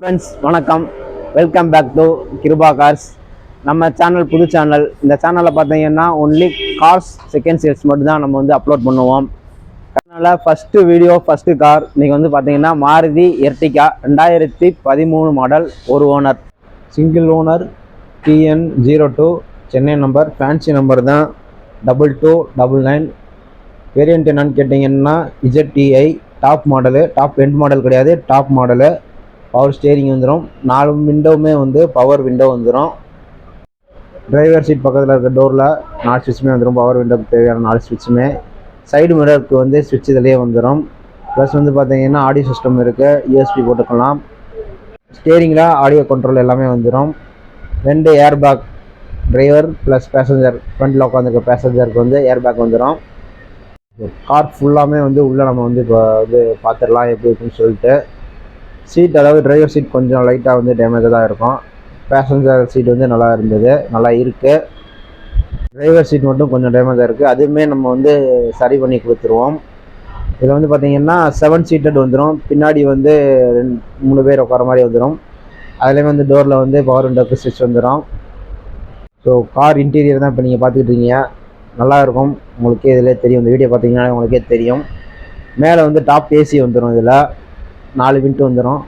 Friends வணக்கம். Welcome back to Kirupa cars நம்ம channel புது சேனல் இந்த சேனலில் பார்த்தீங்கன்னா ஒன்லி கார்ஸ் செகண்ட் சேல்ஸ் மட்டும்தான் நம்ம வந்து அப்லோட் பண்ணுவோம். அதனால் ஃபஸ்ட்டு வீடியோ ஃபஸ்ட்டு கார் நீங்கள் வந்து பார்த்தீங்கன்னா மாருதி எர்டிகா ரெண்டாயிரத்தி பதிமூணு மாடல் ஒரு owner single owner TN zero two Chennai number fancy number தான். Double two double nine variant என்னன்னு கேட்டிங்கன்னா இஜெட்டிஐ top model top end model கிடையாது டாப் மாடலு பவர் ஸ்டேரிங் வந்துடும் நாலு விண்டோவுமே வந்து பவர் விண்டோ வந்துடும் டிரைவர் சீட் பக்கத்தில் இருக்க டோரில் நாலு ஸ்விட்சுமே வந்துடும் பவர் விண்டோக்கு தேவையான நாலு ஸ்விட்சுமே சைடு மிரருக்கு வந்து ஸ்விட்ச் இதிலேயே வந்துடும் ப்ளஸ் வந்து பார்த்தீங்கன்னா ஆடியோ சிஸ்டம் இருக்குது யூஎஸ்பி போட்டுக்கலாம். ஸ்டேரிங்கில் ஆடியோ கண்ட்ரோல் எல்லாமே வந்துடும் ரெண்டு air bag driver plus passenger ஃப்ரண்டில் உட்காந்துருக்க பேசஞ்சருக்கு வந்து ஏர் பேக் வந்துடும் கார் ஃபுல்லாமே வந்து உள்ளே நம்ம வந்து இப்போ வந்து பார்த்துடலாம் எப்படி இருக்குன்னு சொல்லிட்டு. சீட் அதாவது டிரைவர் சீட் கொஞ்சம் லைட்டாக வந்து டேமேஜாக தான் இருக்கும். பேசஞ்சர் சீட் வந்து நல்லா இருந்தது. நல்லா இருக்குது டிரைவர் சீட் மட்டும் கொஞ்சம் டேமேஜாக இருக்குது அதுவுமே நம்ம வந்து சரி பண்ணி கொடுத்துருவோம். இதில் வந்து பார்த்தீங்கன்னா செவன் சீட்டட் வந்துடும் பின்னாடி வந்து ரெண்டு மூணு பேர் உட்கார மாதிரி வந்துடும் அதுலேயுமே வந்து டோரில் வந்து பவர் விண்டோக்கு ஸ்விட்ச் வந்துடும் ஸோ கார் இன்டீரியர் தான் இப்போ நீங்கள் பார்த்துக்கிட்டு இருக்கீங்க. நல்லா இருக்கும். உங்களுக்கே இதிலே தெரியும். இந்த வீடியோ பார்த்தீங்கன்னா உங்களுக்கே தெரியும். மேலே வந்து டாப் ஏசி வந்துடும் இதில். நாலு விண்ட் வந்துடும்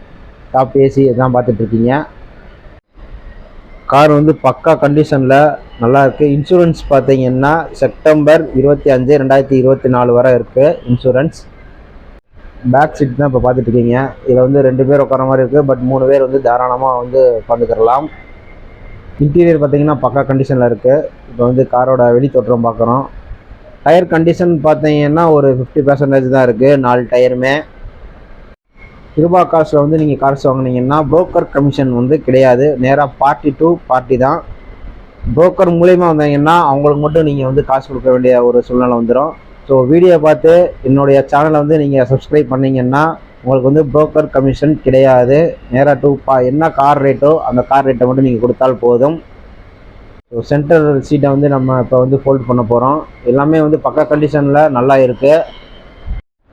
டாப் ஏசி இதான் பார்த்துட்ருக்கீங்க. கார் வந்து பக்கா கண்டிஷனில் நல்லா இருக்குது இன்சூரன்ஸ் பார்த்தீங்கன்னா செப்டம்பர் இருபத்தி அஞ்சு ரெண்டாயிரத்தி இருபத்தி நாலு வரை இருக்குது இன்சூரன்ஸ் பேக் சீட் தான் இப்போ பார்த்துட்ருக்கீங்க. இதில் வந்து ரெண்டு பேர் உட்கார மாதிரி இருக்குது பட் மூணு பேர் வந்து தாராளமாக வந்து உட்காந்துக்கிறலாம் இன்டீரியர் பார்த்தீங்கன்னா பக்கா கண்டிஷனில் இருக்குது இப்போ வந்து காரோட வெளித்தோற்றம் பார்க்குறோம். டயர் கண்டிஷன் பார்த்தீங்கன்னா ஒரு ஃபிஃப்டி பர்சன்டேஜ் தான் இருக்குது நாலு டயருமே கிருபா காசில் வந்து நீங்கள் காசு வாங்கினீங்கன்னா புரோக்கர் கமிஷன் வந்து கிடையாது. நேராக பார்ட்டி டு பார்ட்டி தான். புரோக்கர் மூலயமா வந்தீங்கன்னா அவங்களுக்கு மட்டும் நீங்கள் வந்து காசு கொடுக்க வேண்டிய ஒரு சூழ்நிலை வந்துடும் ஸோ வீடியோ பார்த்து என்னுடைய சேனலை வந்து நீங்கள் சப்ஸ்கிரைப் பண்ணிங்கன்னா உங்களுக்கு வந்து புரோக்கர் கமிஷன் கிடையாது. நேராக டூ பா என்ன கார் ரேட்டோ அந்த கார் ரேட்டை மட்டும் நீங்கள் கொடுத்தால் போதும். ஸோ சென்டர் சீட்டை வந்து நம்ம இப்போ வந்து ஃபோல்ட் பண்ண போகிறோம் எல்லாமே வந்து பக்க கண்டிஷனில் நல்லா இருக்குது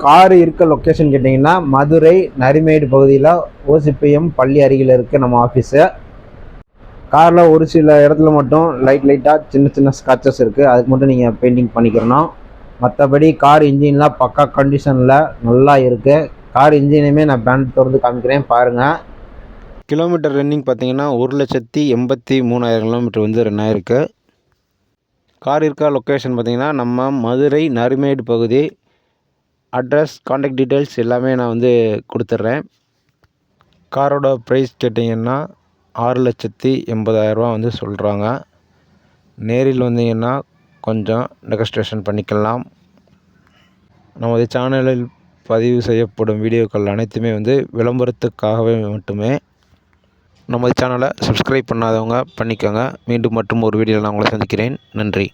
கார் இருக்க லொக்கேஷன் கேட்டிங்கன்னா மதுரை நரிமேடு பகுதியில் ஓசிபிஎம் பள்ளி அருகில் இருக்குது நம்ம ஆஃபீஸு காரில் ஒரு சில இடத்துல மட்டும் லைட் லைட்டாக சின்ன சின்ன ஸ்க்ராச்சஸ் இருக்குது அதுக்கு மட்டும் நீங்கள் பெயிண்டிங் பண்ணிக்கிறணும். மற்றபடி கார் இன்ஜின்லாம் பக்கா கண்டிஷனில் நல்லா இருக்குது கார் இன்ஜினையுமே நான் பேண்ட் திறந்து காமிக்கிறேன். பாருங்கள் கிலோமீட்டர் ரன்னிங் பார்த்தீங்கன்னா ஒரு லட்சத்தி எண்பத்தி மூணாயிரம் கிலோமீட்டர் வந்து ரன் ஆயிருக்கு. கார் இருக்க லொக்கேஷன் பார்த்தீங்கன்னா நம்ம மதுரை நரிமேடு பகுதி அட்ரஸ் காண்டாக்ட் டீட்டெயில்ஸ் எல்லாமே நான் வந்து கொடுத்துட்றேன். காரோட ப்ரைஸ் கேட்டிங்கன்னா ஆறு லட்சத்தி எண்பதாயிரரூவா வந்து சொல்கிறாங்க நேரில் வந்தீங்கன்னா கொஞ்சம் நெகஸ்ட்ரேஷன் பண்ணிக்கலாம். நமது சேனலில் பதிவு செய்யப்படும் வீடியோக்கள் அனைத்துமே வந்து விளம்பரத்துக்காகவே மட்டுமே. நமது சேனலை சப்ஸ்கிரைப் பண்ணாதவங்க பண்ணிக்கோங்க. மீண்டும் மற்றும் ஒரு வீடியோவில் நான் உங்களை சந்திக்கிறேன். நன்றி.